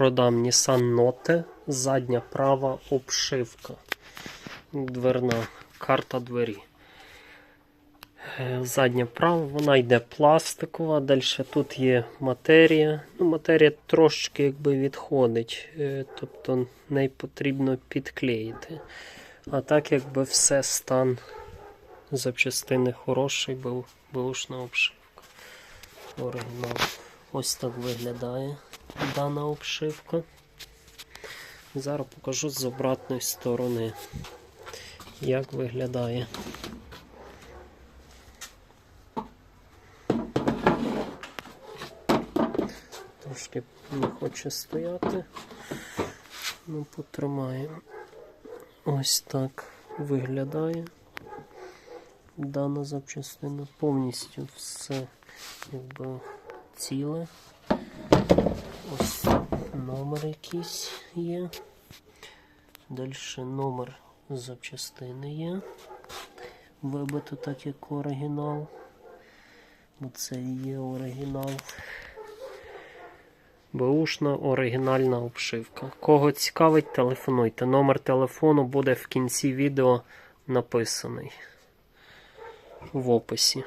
продам Nissan Note, задня права обшивка. Дверна карта двері. Е, Задня права, вона йде пластикова, далі тут є матерія. Ну, матерія трошки якби відходить, е, тобто не потрібно підклеїти. А так якби все стан запчастини хороший, бушна обшивка. Оригінал. Ось так виглядає дана обшивка. Зараз покажу з обратної сторони, як виглядає. Трошки не хоче стояти. Ну, потримаємо. Ось так виглядає дана запчастина. Повністю все якби ціле. Ось номер якийсь є. Далі номер запчастини є. Вибито так, як оригінал. Бо це і є оригінал. Беушна оригінальна обшивка. Кого цікавить, телефонуйте. Номер телефону буде в кінці відео написаний в описі.